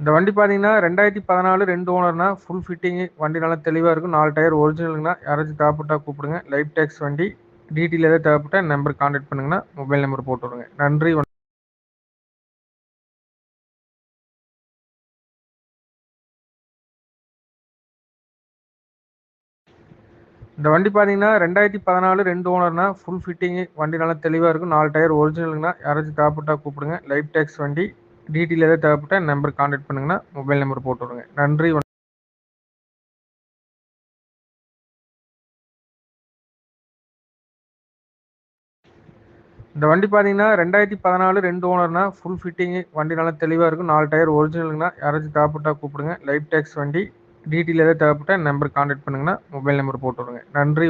இந்த வண்டி பார்த்தீங்கன்னா ரெண்டாயிரத்தி பதினாலு ரெண்டு ஓனர்னா ஃபுல் ஃபிட்டிங்கு வண்டி நல்லா தெளிவாக இருக்கும். நாலு டயர் ஒரிஜினலுங்கன்னா யாராச்சும் தேவைப்பட்டா கூப்பிடுங்க. லைஃப் டேக்ஸ் வண்டி டீட்டெயில் எதாவது தேவைப்பட்டா நம்பர் கான்டாக்ட் பண்ணுங்கன்னா மொபைல் நம்பர் போட்டு விடுங்க. நன்றி இந்த வண்டி பார்த்தீங்கன்னா ரெண்டாயிரத்தி பதினாலு ரெண்டு ஓனர்னா ஃபுல் ஃபிட்டிங்கு வண்டி நல்லா தெளிவாக இருக்கும். நாலு டயர் ஒரிஜினலுங்கன்னா யாராச்சும் தேவைப்பட்டா கூப்பிடுங்க. லைஃப் டேக்ஸ் வண்டி டீட்டெயில் எதாவது தேவைப்பட்டா நம்பர் காண்டாக்ட் பண்ணுங்கன்னா மொபைல் நம்பர் போட்டு விடுங்க. நன்றி இந்த வண்டி பார்த்தீங்கன்னா ரெண்டாயிரத்தி பதினாலு ரெண்டு ஓனர்னா ஃபுல் ஃபிட்டிங்கு வண்டி நல்லா தெளிவாக இருக்கும். நாலு டயர் ஒரிஜினலுங்கண்ணா யாராச்சும் தேவைப்பட்டா கூப்பிடுங்க. லைஃப் டேக்ஸ் வண்டி டீட்டெயில் எதாவது தேவைப்பட்டா நம்பர் காண்டாக்ட் பண்ணுங்கன்னா மொபைல் நம்பர் போட்டு விடுங்க. நன்றி